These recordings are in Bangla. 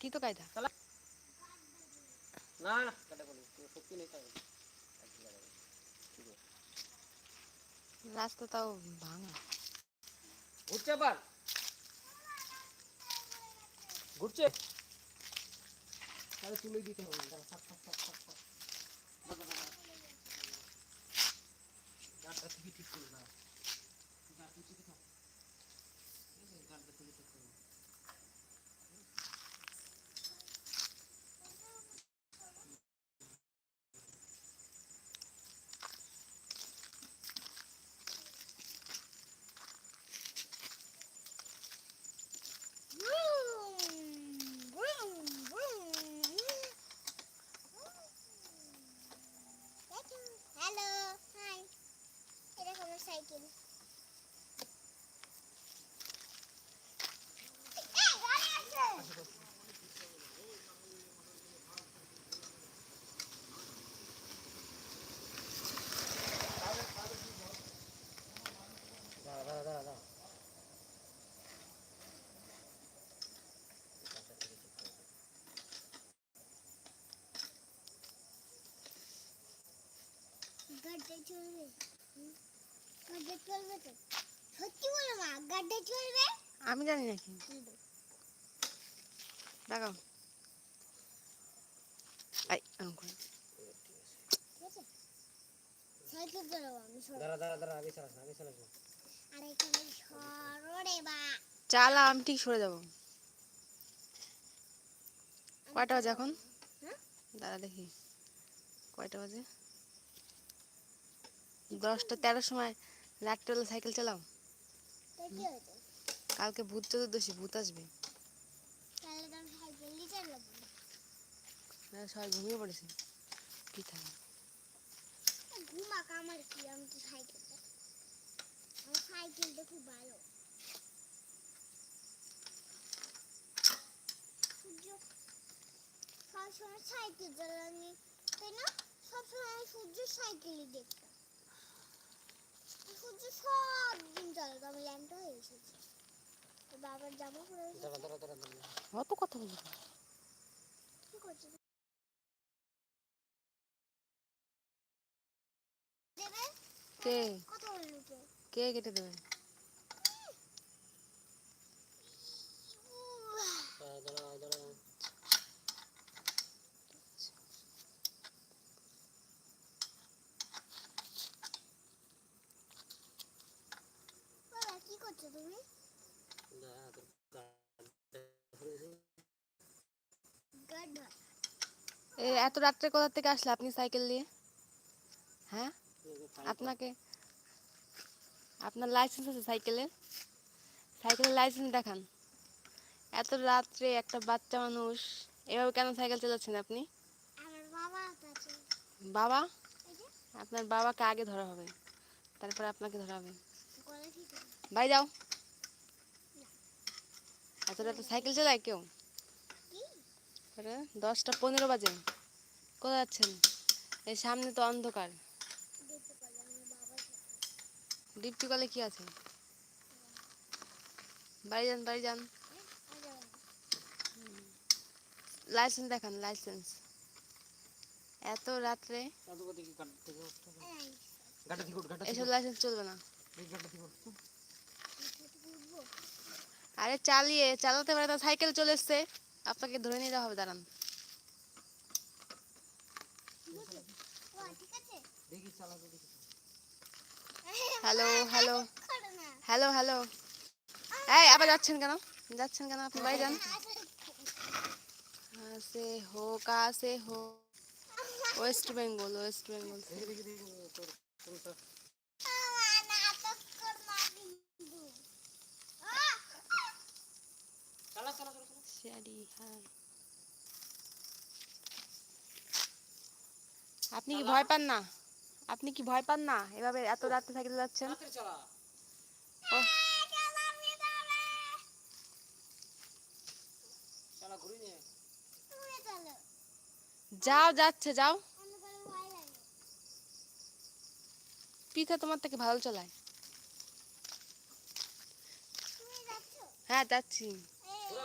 কি তো কায়দা না না কাটা বলি সত্যি নেই তাই রাস্তা তাও ভাঙা ঘুরছে আবার ঘুরছে তাহলে তুলে দিতে হবে দাঁড়া, থাক, থাক, থাক, থাক, থাক। দাঁড়া, দাঁড়া, দাঁড়া। গাড়টা তুই ঠিক করে দাঁড়া। গাড় তুই ঠিক থাক। এই যে গাড়টা তুলে ঠিক গাড়ি চলবে গাড়ি চলবে তো সত্যি বলো মা গাড়ি চলবে আমি জানি দেখাও আই এরকম করে। ঠিক সাইকেল চালাবো আমি দাঁড়া, দাঁড়া, দাঁড়া, আগে চালাস আগে চালাস না। আর সরো রে বা চালা আমি ঠিক সরে যাব কয়টা বাজে এখন হ্যাঁ? দাঁড়া দেখি কয়টা বাজে দশটা তেরোর সময় রাত্রেবেলা সাইকেল চালাও। কালকে ভূত চতুর্দশী ভূত আসবে। না, সবাই ঘুমিয়ে পড়েছে। কি থাকে। ঘুমাক আমার কি আমি তো সাইকেল আমার সাইকেলটা খুব ভালো। সবসময় সাইকেল চালানি তাই না? সবসময় সূর্য সাইকেলই দেখতাম। সূর্য সব দিন চালাতো আমি ল্যান্ড হয়ে এসেছি তো বাবার জামা পরে এসেছি দাঁড়া, দাঁড়া, দাঁড়া, দাঁড়া। অত কথা বলি। কি করছিস? কে? কথা বলবি কে? কে কেটে দেবে দাঁড়া, দাঁড়া, দাঁড়া। বাবা কি করছ তুমি দাঁড়া, তোর গাড়টা ঘুরেছে। গাড এ এত রাত্রে কোথা থেকে আসলে আপনি সাইকেল নিয়ে? হ্যাঁ? আপনাকে আপনার লাইসেন্স আছে সাইকেলের? সাইকেলের লাইসেন্স দেখান। এত রাত্রে একটা বাচ্চা মানুষ এভাবে কেন সাইকেল চালাচ্ছেন আপনি? আমার বাবা আছে। বাবা? আপনার বাবাকে আগে ধরা হবে তারপর আপনাকে ধরা হবে। বাই যাও। এত রাতে সাইকেল চালায় কেউ? দশটা পনেরো বাজে। কোথায় যাচ্ছেন? এই সামনে তো অন্ধকার। ডিপটি কলে কি আছে? বাড়ি যান বাড়ি যান। লাইসেন্স দেখান, লাইসেন্স। এত রাত্রে এসব লাইসেন্স চলবে না। আরে চালিয়ে, চালাতে পারে তো সাইকেল চলে এসছে। আপনাকে ধরে নিয়ে যাওয়া হবে, দাঁড়ান। হ্যালো হ্যালো হ্যালো হ্যালো হ্যাঁ আবার যাচ্ছেন কেন? যাচ্ছেন কেন আপনি? বাই যান। সে হো কাছে হো ওয়েস্ট বেঙ্গল ওয়েস্ট বেঙ্গল শাড়ি হাই আপনি কি ভয় পান না? আপনি কি ভয় পান না? এভাবে এত রাতে সাইকেল যাচ্ছেন? যাও যাচ্ছে যাও। পিঠা তোমার থেকে ভালো চালায়। হ্যাঁ যাচ্ছি এই, বলো,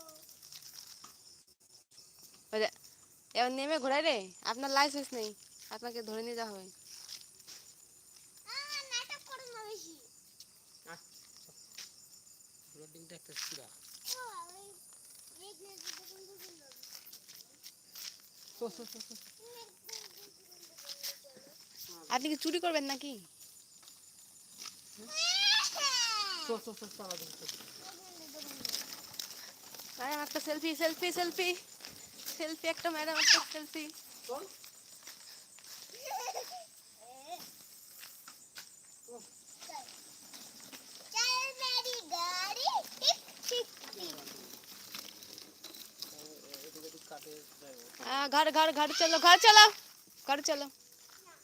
ওই যে, এবার নেমে ঘোরাই রে আপনার লাইসেন্স নেই আপনাকে ধরে নিয়ে যাওয়া হবে। আপনি কি চুরি করবেন নাকি? চো ম্যাডাম একটা সেলফি সেলফি সেলফি সেলফি একটা ম্যাডাম একটা সেলফি চল चल मेरी गाड़ी टिक टिक टिक এদিকে এদিক কাটে যাবো हाँ, घर घर घर चलो घर चलो घर चलो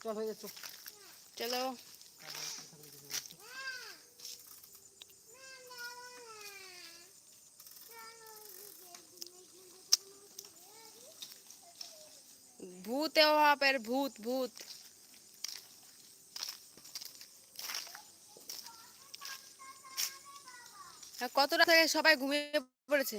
চল হয়ে যাচ্ছে चलो भूत है वहाँ पर भूत भूत হ্যাঁ, কত রাত থেকে সবাই ঘুমিয়ে পড়েছে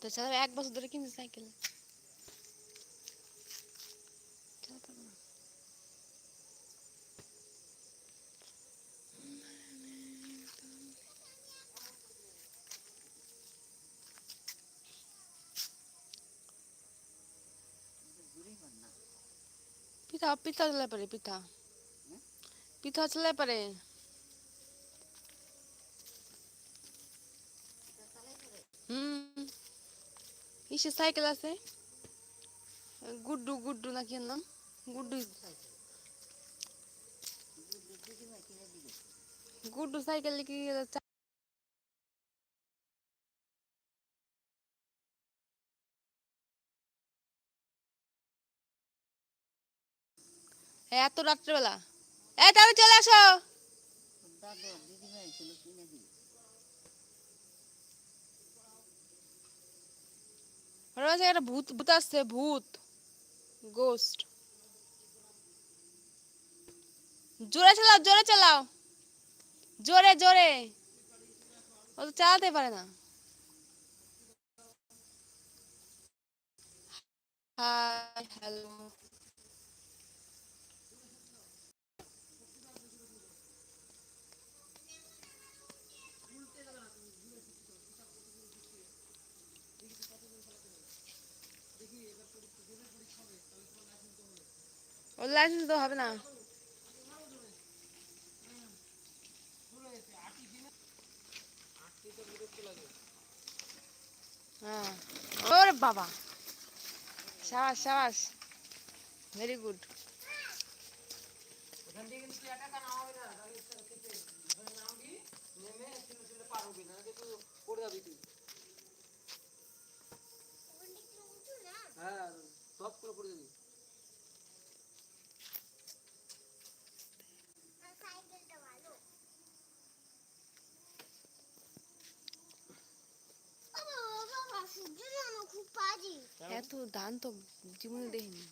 তো চালাবে, এক বছর ধরে কিনছে সাইকেল। পিঠা পিঠা চলে পারে, পিঠা পিঠা চলে পারে হুম ইসে সাইকেল আছে। গুড্ডু গুড্ডু নাকি নাম? গুড্ডু। গুড্ডু সাইকেল কি এত রাত্রেবেলা। এই তাহলে চলে আসো। ওর কাছে একটা ভূত ভূত আসছে, ভূত। গোস্ট জোরে চালাও জোরে চালাও। জোরে জোরে। ও তো চালাতে পারে না। হাই হ্যালো ওর লাইসেন্স তো হবে না। হ্যাঁ। ওরে বাবা। সাবাস সাবাস। ভেরি গুড ওখান থেকে কিন্তু তুই। একা এত দান তো জীবনে দেখিনি।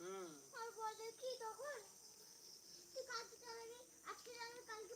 হুম। আর বলে কি তখন? আজকে চালাবি কালকে